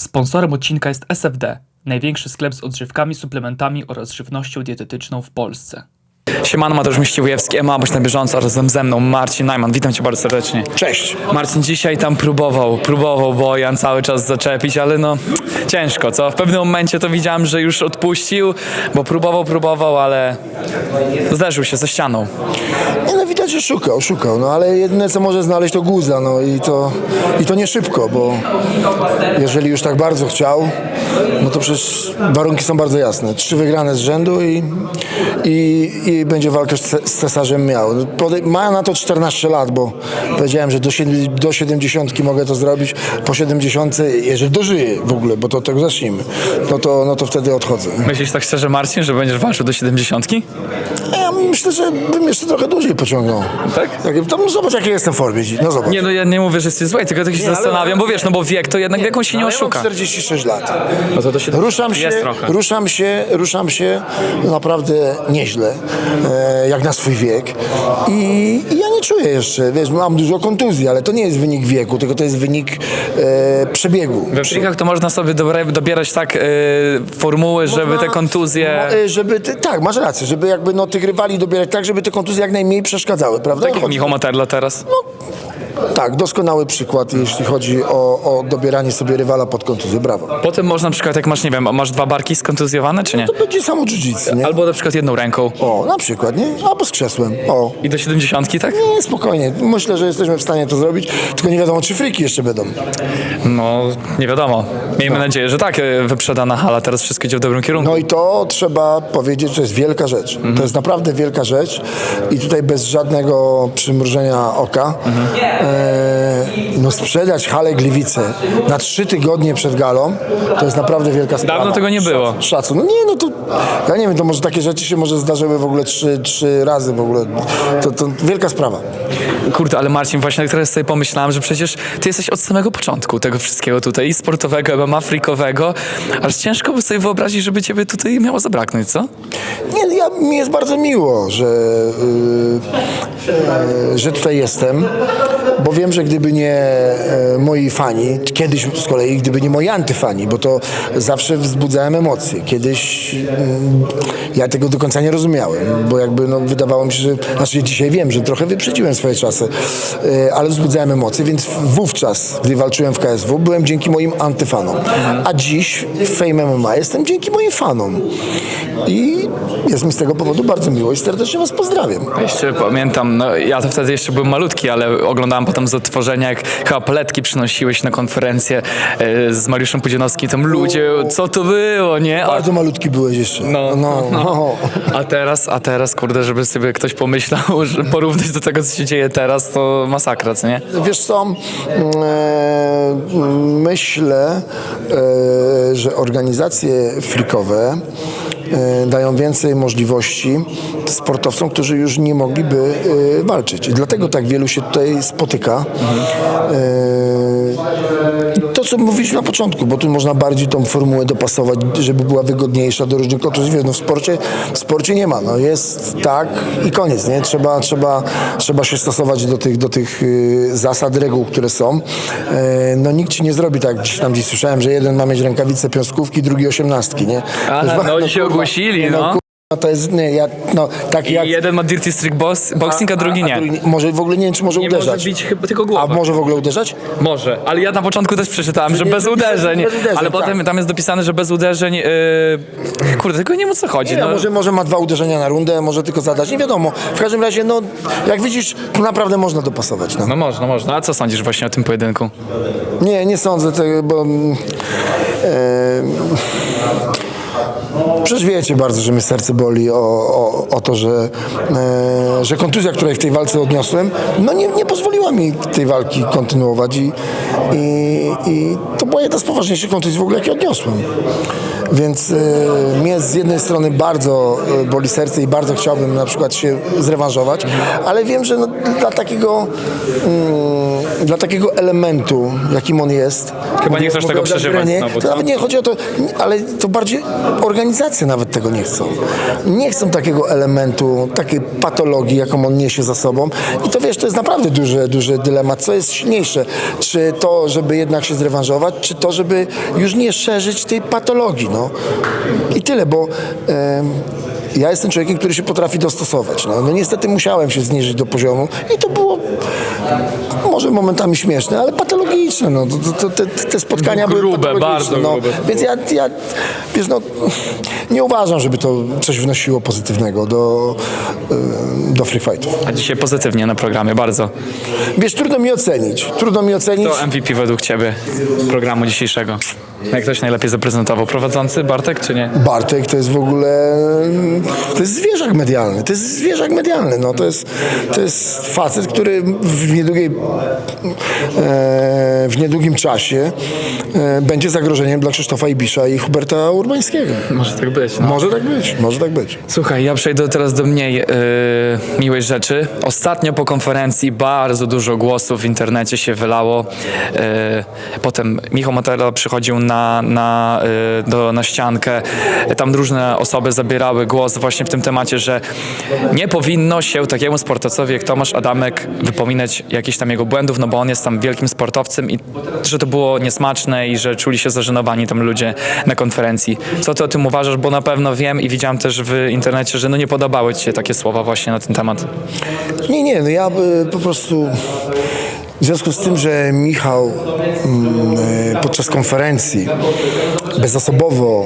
Sponsorem odcinka jest SFD, największy sklep z odżywkami, suplementami oraz żywnością dietetyczną w Polsce. Siemano, Mateusz Miściwojewski, Ema, bądź na bieżąco, razem ze mną Marcin Najman. Witam cię bardzo serdecznie. Cześć. Marcin dzisiaj tam próbował, próbował Bojan cały czas zaczepić, ale no ciężko, co? W pewnym momencie to widziałem, że już odpuścił, bo próbował, próbował, ale zderzył się ze ścianą. Widać, że szukał, szukał, no ale jedyne co może znaleźć to guza, no i to, i to nie szybko, bo jeżeli już tak bardzo chciał, no to przecież warunki są bardzo jasne. Trzy wygrane z rzędu i, i, i będzie walkę z, ce- z cesarzem miał. Ma na to 14 lat, bo powiedziałem, że do, do 70 mogę to zrobić, po 70, jeżeli dożyję w ogóle, bo to tego zacznijmy, no to, no to wtedy odchodzę. Myślisz tak szczerze, Marcin, że będziesz walczył do 70? Myślę, że bym jeszcze trochę dłużej pociągnął. Tak? Jak, to, no zobacz, jakie jestem w formie. No zobacz. Nie, no ja nie mówię, że jesteś zły, tylko tak się ale- zastanawiam, bo wiesz, no bo wiek to jednak wieką się nie Ale ja mam oszuka. 46 lat. No to do 70 Ruszam się, ruszam się, ruszam się naprawdę nieźle, e, jak na swój wiek. I, I ja nie czuję jeszcze, wiesz, mam dużo kontuzji, ale to nie jest wynik wieku, tylko to jest wynik e, przebiegu. We frikach to można sobie dobierać tak y, formuły, żeby te kontuzje... No, e, żeby, ty, tak, masz rację, żeby jakby no, tych rywali dobierać tak, żeby te kontuzje jak najmniej przeszkadzały, prawda? Tak jak Michał Materla teraz. Tak, doskonały przykład, jeśli chodzi o, o dobieranie sobie rywala pod kontuzję, brawo. Potem można na przykład, jak masz, nie wiem, masz dwa barki skontuzjowane, czy nie? To będzie samo nie? Albo na przykład jedną ręką. O, na przykład, nie? Albo z krzesłem, o. I do 70, tak? Nie, spokojnie. Myślę, że jesteśmy w stanie to zrobić, tylko nie wiadomo, czy friki jeszcze będą. No, nie wiadomo. Miejmy nadzieję, że tak, y, wyprzedana hala, teraz wszystko idzie w dobrym kierunku. No i to trzeba powiedzieć, że to jest wielka rzecz. To jest naprawdę wielka rzecz i tutaj bez żadnego przymrużenia oka e, no sprzedać halę Gliwice na trzy tygodnie przed galą, to jest naprawdę wielka sprawa. Dawno tego nie było. Szacun. No nie, no to ja nie wiem, to może takie rzeczy się może zdarzyły w ogóle trzy, trzy razy w ogóle. To, to wielka sprawa. Kurde, ale Marcin, właśnie teraz sobie pomyślałem, że przecież ty jesteś od samego początku tego wszystkiego tutaj, i sportowego, MMA, frikowego, aż ciężko by sobie wyobrazić, żeby ciebie tutaj miało zabraknąć, co? Nie, ja, mi jest bardzo miło, że, y, y, że tutaj jestem, bo wiem, że gdyby nie y, moi fani, kiedyś z kolei gdyby nie moi antyfani, bo to zawsze wzbudzałem emocje. Kiedyś y, ja tego do końca nie rozumiałem, bo jakby no, wydawało mi się, że, znaczy dzisiaj wiem, że trochę wyprzedziłem swoje czasy, y, ale wzbudzałem emocje, więc wówczas, gdy walczyłem w KSW, byłem dzięki moim antyfanom. A dziś w Fame MMA jestem dzięki moim fanom. I jest mi z tego powodu bardzo miło i serdecznie Was pozdrawiam. Jeszcze pamiętam, no ja to wtedy jeszcze byłem malutki, ale oglądałem potem z odtworzenia, jak chyba paletki przynosiłeś na konferencję e, z Mariuszem Pudzianowskim, tam ludzie, co to było, nie? A, Bardzo malutki byłeś jeszcze. no, no, no. a teraz, a teraz, kurde, żeby sobie ktoś pomyślał, że porównać do tego, co się dzieje teraz, to masakra, co nie? Wiesz co, e, myślę, e, że organizacje frikowe dają więcej możliwości sportowcom, którzy już nie mogliby e, walczyć. Dlatego tak wielu się tutaj spotyka. E, to, co mówiliśmy na początku, bo tu można bardziej tą formułę dopasować, żeby była wygodniejsza do różnych. Wiesz, No w sporcie, w sporcie nie ma. No jest tak i koniec. Nie? Trzeba, trzeba, trzeba się stosować do tych, do tych y, zasad, reguł, które są. E, no nikt ci nie zrobi tak, gdzieś tam gdzieś słyszałem, że jeden ma mieć rękawice piąskówki, drugi osiemnastki, nie? Aha, Wiesz, no dzisiaj kurwa, ogłosili, nie, no. Kurwa, to jest, nie, ja, no, tak jak... Jeden ma Dirty Streak boss, Boxing, a drugi nie. Może w ogóle nie wiem, czy może Nie uderzać. może bić chyba tylko A głową. może w ogóle uderzać? Może, ale ja na początku też przeczytałem, że nie bez napisane, uderzeń, bez uderzeń, ale tak. potem tam jest dopisane, że bez uderzeń, yy... kurde, tylko nie wiem o co chodzi. Nie, no. może, może ma dwa uderzenia na rundę, może tylko zadać, nie wiadomo. W każdym razie, no, jak widzisz, tu naprawdę można dopasować. No. No można, można. A co sądzisz właśnie o tym pojedynku? Nie, nie sądzę tego, bo... E, Przecież wiecie bardzo, że mnie serce boli o, o, o to, że, e, że kontuzja, której w tej walce odniosłem, no nie, nie pozwoliła mi tej walki kontynuować i, i, i to była jedna z poważniejszych kontuzji w ogóle, jakie odniosłem. Więc e, mnie z jednej strony bardzo e, boli serce i bardzo chciałbym na przykład się zrewanżować, ale wiem, że no, dla takiego mm, dla takiego elementu, jakim on jest. Chyba nie chcesz tego przeżywać gangrenie, znowu, To nawet nie chodzi o to, ale to bardziej organizacje nawet tego nie chcą. Nie chcą takiego elementu, takiej patologii, jaką on niesie za sobą. I to wiesz, to jest naprawdę duży, duży dylemat. Co jest silniejsze? Czy to, żeby jednak się zrewanżować, czy to, żeby już nie szerzyć tej patologii, no. I tyle, bo ja jestem człowiekiem, który się potrafi dostosować. No, no niestety musiałem się zniżyć do poziomu i to było może momentami śmieszne, ale patologiczne. No. To, to, te, te spotkania były Grube, patologiczne. bardzo no. grube Więc ja, ja, wiesz, no, nie uważam, żeby to coś wnosiło pozytywnego do, y, do free fightów. A dzisiaj pozytywnie na programie, bardzo. Wiesz, trudno mi ocenić. Trudno mi ocenić. To MVP według Ciebie programu dzisiejszego. Jak ktoś najlepiej zaprezentował? Prowadzący Bartek czy nie? Bartek to jest w ogóle to jest zwierzak medialny, to jest zwierzak medialny, no to jest, to jest facet, który w niedługiej e, w niedługim czasie e, będzie zagrożeniem dla Krzysztofa Ibisza i Huberta Urbańskiego. Może tak być. No. Może tak być, może tak być. Słuchaj, ja przejdę teraz do mniej yy, miłej rzeczy. Ostatnio po konferencji bardzo dużo głosów w internecie się wylało. Yy, potem Michał Matera przychodził na, na, yy, do, na ściankę. Tam różne osoby zabierały głos właśnie w tym temacie, że nie powinno się takiemu sportowcowi jak Tomasz Adamek wypominać jakichś tam jego błędów, no bo on jest tam wielkim sportowcem i że to było niesmaczne i że czuli się zażenowani tam ludzie na konferencji. Co ty o tym uważasz? Bo na pewno wiem i widziałem też w internecie, że no nie podobały ci się takie słowa właśnie na ten temat. Nie, nie, no ja y, po prostu w związku z tym, że Michał mm, y, podczas konferencji bezosobowo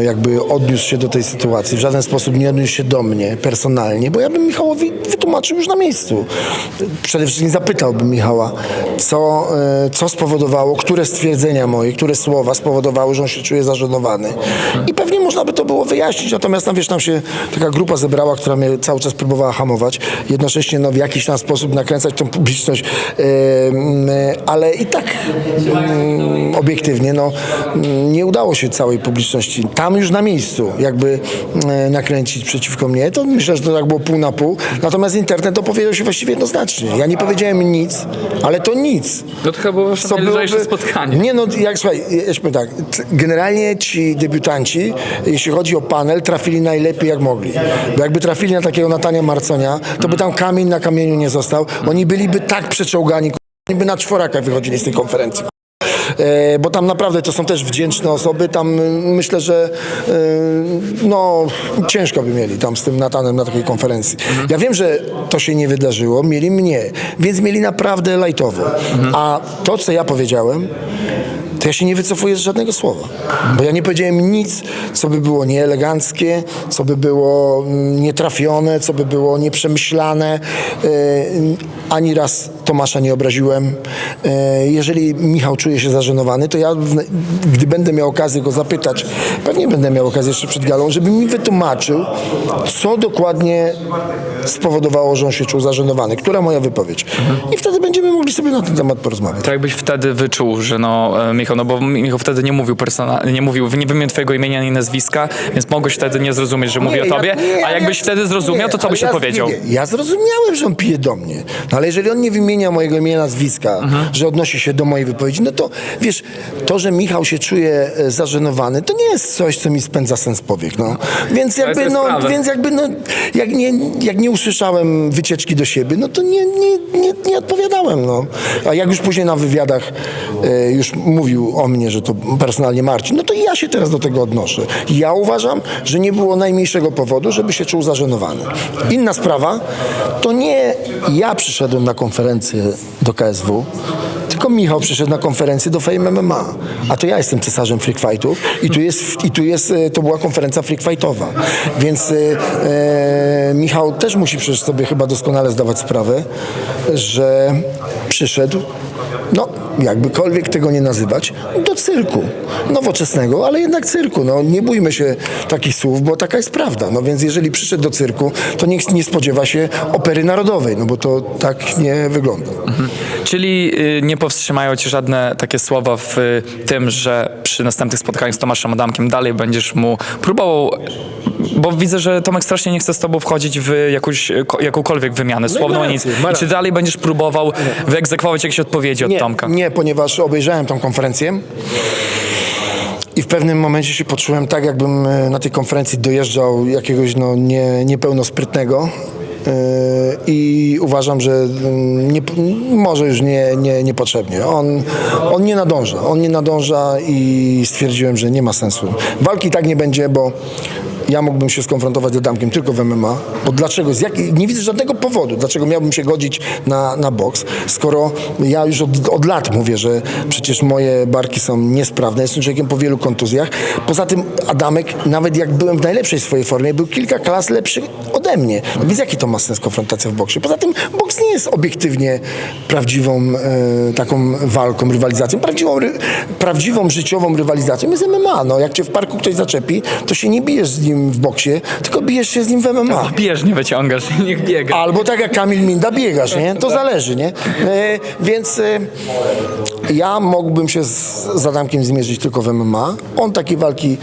y, jakby odniósł się do tej sytuacji, w żaden sposób nie odniósł się do mnie personalnie, bo ja bym Michałowi wytłumaczył już na miejscu. Przede wszystkim zapytałbym Michała, co, y, co spowodowało, które stwierdzenia moje, które słowa spowodowały, że on się czuje zażenowany. I pewnie można by to było wyjaśnić, natomiast tam, wiesz, tam się taka grupa zebrała, która mnie cały czas próbowała hamować, jednocześnie no, w jakiś tam sposób nakręcać tą publiczność, e, ale i tak mm, obiektywnie no, nie się całej publiczności tam już na miejscu jakby e, nakręcić przeciwko mnie. To myślę, że to tak było pół na pół. Natomiast internet opowiedział się właściwie jednoznacznie. Ja nie powiedziałem nic, ale to nic. No to chyba było wasze najlżejsze spotkanie. Nie no, jak słuchaj, powiem tak, generalnie ci debiutanci, jeśli chodzi o panel, trafili najlepiej jak mogli. Bo jakby trafili na takiego Natania Marconia, to by tam kamień na kamieniu nie został. Oni byliby tak przeczołgani, k***a, oni by na czworaka wychodzili z tej konferencji. E, bo tam naprawdę to są też wdzięczne osoby, tam y, myślę, że y, no ciężko by mieli tam z tym Natanem na takiej konferencji. Ja wiem, że to się nie wydarzyło, mieli mnie, więc mieli naprawdę lajtowo. A to, co ja powiedziałem, to ja się nie wycofuję z żadnego słowa. Bo ja nie powiedziałem nic, co by było nieeleganckie, co by było mm, nietrafione, co by było nieprzemyślane. E, ani raz Tomasza nie obraziłem. E, jeżeli Michał czuje się zażenowany, to ja, gdy będę miał okazję go zapytać, pewnie będę miał okazję jeszcze przed galą, żeby mi wytłumaczył, co dokładnie spowodowało, że on się czuł zażenowany. Która moja wypowiedź. I wtedy będziemy mogli sobie na ten temat porozmawiać. To jakbyś wtedy wyczuł, że no e, Michał, no bo Michał wtedy nie mówił personalnie, nie mówił, nie wymienił twojego imienia ani nazwiska, więc mogłeś wtedy nie zrozumieć, że mówi o Nie, tobie, ja- nie, a jakbyś ja- wtedy zrozumiał, to co byś ja, odpowiedział? Nie, nie, ja zrozumiałem, że on pije do mnie. No ale jeżeli on nie wymienia mojego imienia, nazwiska, Mhm. że odnosi się do mojej wypowiedzi, no to wiesz, to, że Michał się czuje e, zażenowany, to nie jest coś, co mi spędza sens powiek. No. Więc jakby, no, więc jakby, no, jak nie, jak nie usłyszałem wycieczki do siebie, no to nie, nie, nie, nie odpowiadałem. No. A jak już później na wywiadach e, już mówił o mnie, że to personalnie Marcin, no to ja się teraz do tego odnoszę. Ja uważam, że nie było najmniejszego powodu, żeby się czuł zażenowany. Inna sprawa, to nie ja przyszedłem na konferencję do KSW, tylko Michał przyszedł na konferencję do Fame MMA. A to ja jestem cesarzem freak fightów i tu jest, i tu jest e, to była konferencja freak fightowa. Więc e, e, Michał też musi przecież sobie chyba doskonale zdawać sprawę, że przyszedł no, jakbykolwiek tego nie nazywać, do cyrku. Nowoczesnego, ale jednak cyrku. No, nie bójmy się takich słów, bo taka jest prawda. No więc jeżeli przyszedł do cyrku, to niech nie spodziewa się opery narodowej, no bo to tak nie wygląda. Czyli y, nie powstrzymają cię żadne takie słowa w y, tym, że przy następnych spotkaniach z Tomaszem Adamkiem dalej będziesz mu próbował bo widzę, że Tomek strasznie nie chce z tobą wchodzić w jakąś, ko- jakąkolwiek wymianę słowną, ma nic. I czy dalej będziesz próbował wyegzekwować jakieś odpowiedzi od Nie, Tomka? nie, ponieważ obejrzałem tą konferencję i w pewnym momencie się poczułem tak, jakbym e, na tej konferencji dojeżdżał jakiegoś no, nie, niepełnosprytnego. E, I uważam, że mm, nie, może już nie, nie, niepotrzebnie. On, on nie nadąża. On nie nadąża i stwierdziłem, że nie ma sensu. Walki tak nie będzie, bo ja mógłbym się skonfrontować z Adamkiem tylko w MMA, bo dlaczego, z jakiej, nie widzę żadnego powodu, dlaczego miałbym się godzić na, na boks, skoro ja już od, od lat mówię, że przecież moje barki są niesprawne, jestem człowiekiem po wielu kontuzjach. Poza tym Adamek, nawet jak byłem w najlepszej swojej formie, był kilka klas lepszy ode mnie. No więc jaki to ma sens konfrontacja w boksie? Poza tym boks nie jest obiektywnie prawdziwą e, taką walką, rywalizacją. Prawdziwą, ry, prawdziwą życiową rywalizacją jest MMA. No, jak cię w parku ktoś zaczepi, to się nie bijesz z nim w boksie, tylko bijesz się z nim w MMA. Bieżnie wyciągasz, niech biega. Albo tak jak Kamil Minda biegasz, nie? To zależy, nie? E, więc e, ja mógłbym się z, z Adamkiem zmierzyć tylko w MMA. On takiej walki,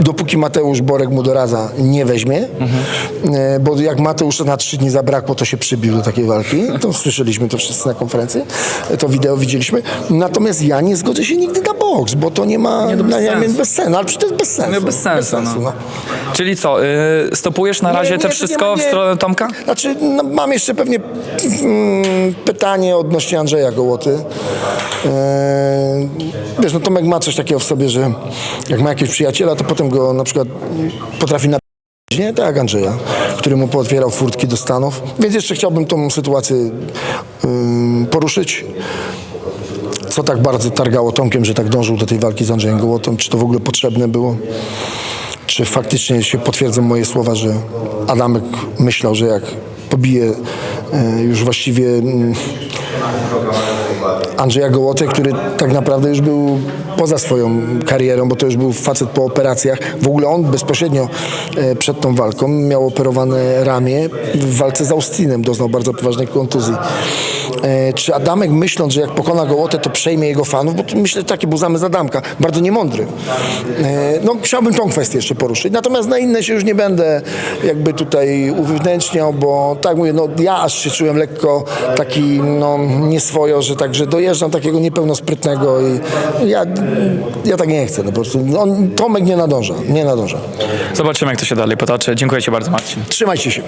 dopóki Mateusz Borek mu doradza, nie weźmie. E, bo jak Mateusza na trzy dni zabrakło, to się przybił do takiej walki. To słyszeliśmy to wszyscy na konferencji. To wideo widzieliśmy. Natomiast ja nie zgodzę się nigdy na boks, bo to nie ma... Nie, to bez no, ja sensu. wiem, bez sensu. Ale przecież to jest bez sensu. No, bez sensu, no. Czyli co, y, stopujesz na razie Nie, nie, wszystko nie, w nie. stronę Tomka? Znaczy, no, mam jeszcze pewnie mm, pytanie odnośnie Andrzeja Gołoty. Eee, wiesz, no Tomek ma coś takiego w sobie, że jak ma jakiegoś przyjaciela, to potem go na przykład potrafi na nie? Tak Andrzeja, który mu pootwierał furtki do Stanów. Więc jeszcze chciałbym tą sytuację poruszyć. Co tak bardzo targało Tomkiem, że tak dążył do tej walki z Andrzejem Gołotą? Czy to w ogóle potrzebne było? Czy faktycznie się potwierdzą moje słowa, że Adamek myślał, że jak pobije e, już właściwie mm, Andrzeja Gołotę, który tak naprawdę już był poza swoją karierą, bo to już był facet po operacjach. W ogóle on bezpośrednio e, przed tą walką miał operowane ramię w walce z Austinem, doznał bardzo poważnej kontuzji. E, Czy Adamek myśląc, że jak pokona Gołotę, to przejmie jego fanów, bo to myślę, że taki był zamysł Adamka, bardzo niemądry. E, No chciałbym tą kwestię jeszcze poruszyć, natomiast na inne się już nie będę jakby tutaj uwewnętrzniał, bo tak mówię, no ja aż się czułem lekko taki no nieswojo, że także dojeżdżam takiego niepełnosprytnego i ja, ja tak nie chcę, no po prostu on, Tomek nie nadąża, nie nadąża. Zobaczymy, jak to się dalej potoczy. Dziękuję ci bardzo, Marcin. Trzymajcie się.